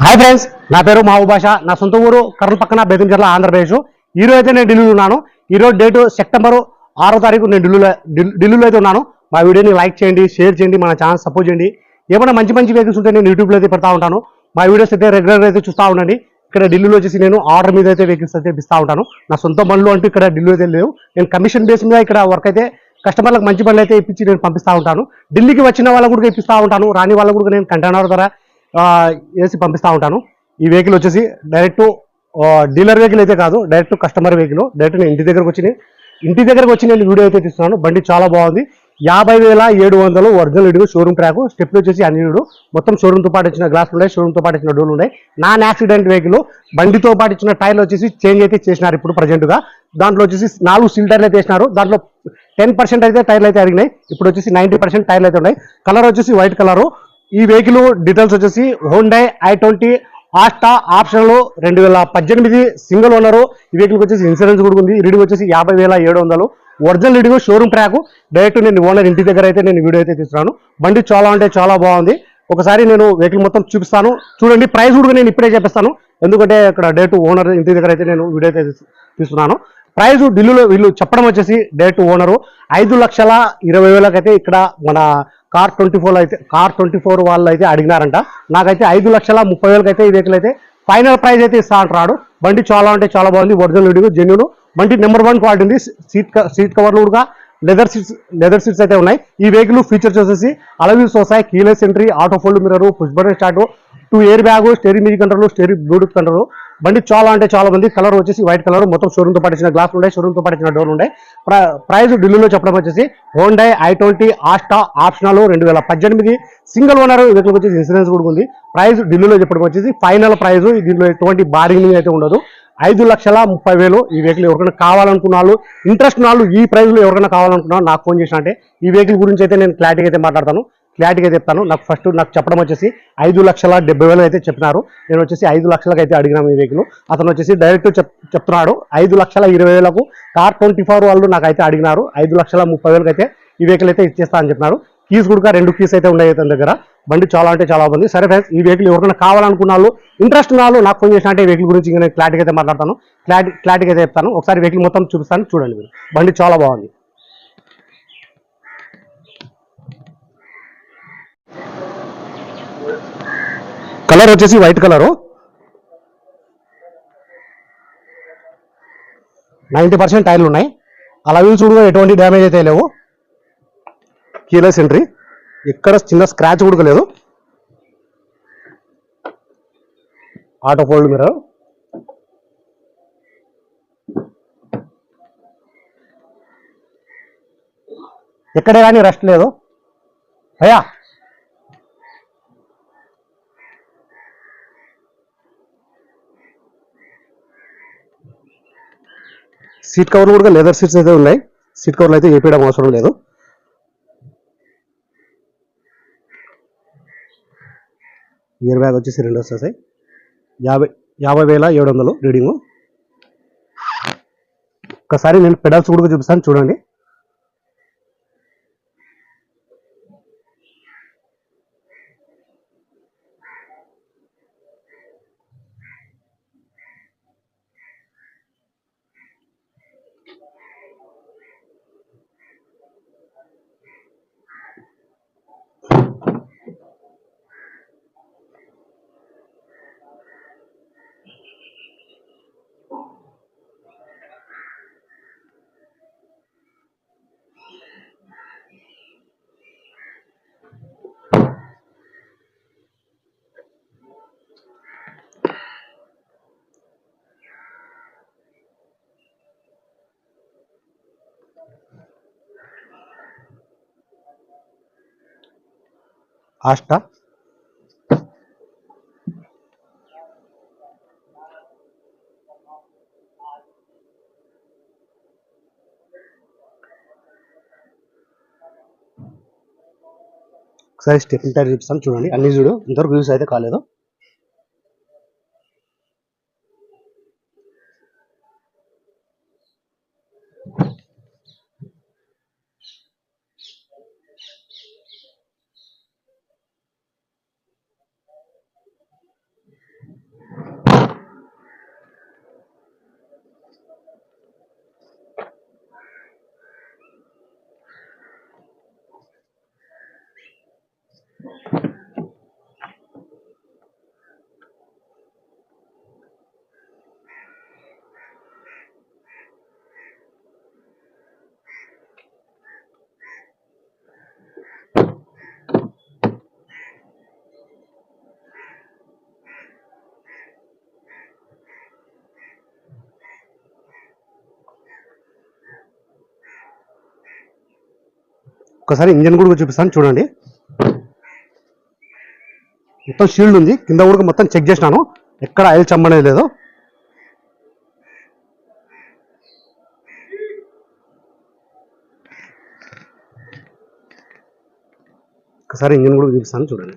Hi friends నా పేరు మావు భాష నా సొంత ఊరు కర్నూలు పక్కన బేతంచెర్ల ఆంధ్రప్రదేశ్. ఈ రోజు అయితే నేను ఢిల్లీలో ఉన్నాను. ఈరోజు డేటు సెప్టెంబర్ ఆరో తారీఖు నేను ఢిల్లీలో ఢిల్లీలో అయితే ఉన్నాను. మా వీడియోని లైక్ చేయండి షేర్ చేయండి మన ఛానల్ సపోర్ట్ చేయండి. ఏమైనా మంచి మంచి వెహికల్స్ ఉంటే నేను యూట్యూబ్లో అయితే పెడతా ఉంటాను. మా వీడియోస్ అయితే రెగ్యులర్ అయితే చూస్తూ ఉండండి. ఇక్కడ ఢిల్లీలో వచ్చేసి నేను ఆర్డర్ మీద అయితే వెహికల్స్ అయితే ఇస్తా ఉంటాను. నా సొంత బండ్లు అంటూ ఇక్కడ ఢిల్లీ అయితే లేవు. నేను కమిషన్ బేస్ మీద ఇక్కడ వర్క్ అయితే కస్టమర్లకు మంచి బండ్లు అయితే ఇప్పించి నేను పంపిస్తూ ఉంటాను. ఢిల్లీకి వచ్చిన వాళ్ళకు కూడా ఇప్పిస్తూ ఉంటాను. రాని వాళ్ళకు కూడా నేను కంటైనర్ ద్వారా వేసి పంపిస్తూ ఉంటాను. ఈ వెహికల్ వచ్చేసి డైరెక్ట్ డీలర్ వెహికల్ అయితే కాదు డైరెక్ట్ కస్టమర్ వెహికల్ డైరెక్ట్ నేను ఇంటి దగ్గరకు వచ్చినాయి ఇంటి దగ్గరకు వచ్చి నేను వీడియో అయితే తీస్తున్నాను. బండి చాలా బాగుంది. యాభై వేల ఏడు వందలు ఒరిజినల్ ఇడుగు షోరూమ్ ట్రాక్ స్టెప్ వచ్చేసి అన్నిడు మొత్తం షోరూమ్తో పాటు ఇచ్చిన గ్లాస్ ఉన్నాయి షోరూమ్తో పాటు ఇచ్చిన డోలు ఉన్నాయి. నాన్ యాక్సిడెంట్ వెహికల్ బండితో పాటు ఇచ్చిన టైర్లు వచ్చేసి చేంజ్ అయితే చేసినారు ఇప్పుడు ప్రజెంట్గా దాంట్లో వచ్చేసి నాలుగు సిల్ టైర్లు అయితే వేసినారు. దాంట్లో టెన్ పర్సెంట్ అయితే టైర్లు అయితే అడిగినాయి ఇప్పుడు వచ్చేసి నైన్టీ పర్సెంట్ టైర్లు అయితే ఉన్నాయి. కలర్ వచ్చేసి వైట్ కలరు ఈ వెహికల్ డీటెయిల్స్ వచ్చేసి హోండై ఐ ట్వంటీ ఆస్టా ఆప్షన్లో రెండు వేల పద్దెనిమిది సింగిల్ ఓనరు. ఈ వెహికల్కి వచ్చేసి ఇన్సూరెన్స్ కూడా ఉంది. రీడింగ్ వచ్చేసి యాభై వేల ఏడు వందలు. Original reading showroom track. Direct నేను ఓనర్ ఇంటి దగ్గర అయితే నేను వీడియో అయితే తీసుకున్నాను బండి చాలా అంటే చాలా బాగుంది. ఒకసారి నేను వెహికల్ మొత్తం చూపిస్తాను. చూడండి ప్రైస్ కూడా నేను ఇప్పుడే చెప్పిస్తాను. ఎందుకంటే ఇక్కడ డైరెక్ట్ ఓనర్ ఇంటి దగ్గర అయితే నేను వీడియో అయితే తీసుకున్నాను తీస్తున్నాను. ప్రైస్ ఢిల్లీలో వీళ్ళు చెప్పడం వచ్చేసి డైరెక్ట్ ఓనరు. ఐదు లక్షల ఇరవై వేలకైతే ఇక్కడ మన కార్ ట్వంటీ ఫోర్ అయితే కార్ ట్వంటీ ఫోర్ వాళ్ళు అయితే అడిగినారంట. నాకైతే ఐదు లక్షల ముప్పై వేలకి అయితే ఈ వెహికల్ అయితే ఫైనల్ ప్రైస్ అయితే ఇస్తా అంటున్నాడు. బండి చాలా అంటే చాలా బాగుంది ఒరిజినల్ వీడియో జెన్యున్ బండి నెంబర్ వన్ క్వాలిటీ ఉంది సీట్ క- సీట్ కవర్లు కూడా లెదర్ సీట్స్ లెదర్ సీట్స్ అయితే ఉన్నాయి. ఈ వెహికల్ ఫీచర్స్ వచ్చేసి అలవీల్స్ వస్తాయి keyless entry auto fold mirror push button start two air bag steering music control steering Bluetooth control బండి చాలా అంటే చాలా మంది కలర్ వచ్చేసి వైట్ కలర్ మొత్తం షోరూమ్తో గ్లాస్ ఉన్నాయి షోరూమ్తో డోర్ ఉన్నాయి ప్రైస్ ఢిల్లీలో చెప్పడం వచ్చేసి Hyundai i twenty Asta optional రెండు వేల పద్దెనిమిది సింగిల్ ఓనర్ వీటికి వచ్చేసి ఇన్సూరెన్స్ కూడా ఉంది. ప్రైస్ ఢిల్లీలో చెప్పడం వచ్చేసి ఫైనల్ ప్రైస్ దీంట్లో ఎటువంటి బార్గెనింగ్ అయితే ఉండదు. ఐదు లక్షల ముప్పై వేలు ఈ వెహికల్ ఎవరికైనా కావాలనుకున్న వాళ్ళు ఇంట్రెస్ట్ ఉన్న వాళ్ళు ఈ ప్రైస్లో ఎవరికైనా కావాలనుకున్నా నాకు ఫోన్ చేసిన అంటే ఈ వెహికల్ గురించి అయితే నేను క్లారిటీగా అయితే మాట్లాడతాను. క్లారిటీగా చెప్తాను. నాకు ఫస్ట్ నాకు చెప్పడం వచ్చేసి ఐదు లక్షల డెబ్బై వేలు అయితే చెప్పినారు. నేను వచ్చేసి ఐదు లక్షలకు అయితే అడిగినాము ఈ వెహికల్ అతను వచ్చేసి డైరెక్ట్ చెప్ చెప్తున్నాడు. ఐదు లక్షల ఇరవై వేలకు కార్ ట్వంటీ ఫోర్ వాళ్ళు నాకైతే అడిగినారు. ఐదు లక్షల ముప్పై వేలకు అయితే ఈ వెహికల్ అయితే ఇచ్చేస్తా అని చెప్పినారు. కీస్ కూడా రెండు కీస్ అయితే ఉన్నాయి అతని దగ్గర. బండి చాలా అంటే చాలా బాగుంది. సరే ఫ్రెండ్స్ ఈ వెహికల్ ఎవరికైనా కావాలనుకున్న వాళ్ళు ఇంట్రెస్ట్ ఉన్న వాళ్ళు నాకు ఫోన్ చేసిన అంటే వెహికల్ గురించి నేను క్లారిటీగా అయితే మాట్లాడతాను. క్లారిటీ క్లారిటీగా అయితే చెప్తాను. ఒకసారి వెహికల్ మొత్తం చూపిస్తాను చూడండి మీరు. బండి చాలా బాగుంది. కలర్ వచ్చేసి వైట్ కలరు నైంటీ పర్సెంట్ టైర్లు ఉన్నాయి. అలా వీల్స్ కూడా ఎటువంటి డ్యామేజ్ అయితే లేవు. కీలెస్ ఎంట్రీ ఎక్కడ చిన్న స్క్రాచ్ కూడా లేదు. ఆటో ఫోల్డ్ మిర్రర్ ఎక్కడే కానీ రెస్ట్ లేదు. అయ్యా! సీట్ కవర్లు కూడా లెదర్ సీట్స్ అయితే ఉన్నాయి. సీట్ కవర్లు అయితే వేపించడం అవసరం లేదు. ఇయర్ బ్యాగ్ వచ్చేసి రెండు వస్తాయి. యాభై యాభై వేల ఏడు వందలు రీడింగు. ఒకసారి నేను పెడల్స్ కూడా చూపిస్తాను చూడండి. ఆష్ట. ఒకసారి స్టెప్ ఇంటర్ చూపిస్తాను చూడండి. అన్ని చూడు ఇంతవరకు యూస్ అయితే కాలేదు. ఒకసారి ఇంజన్ కూడా చూపిస్తాను చూడండి. మొత్తం షీల్డ్ ఉంది. కింద కూడా మొత్తం చెక్ చేసినాను. ఎక్కడ ఆయిల్ చమ్మనేది లేదు. ఒకసారి ఇంజన్ కూడా చూపిస్తాను చూడండి.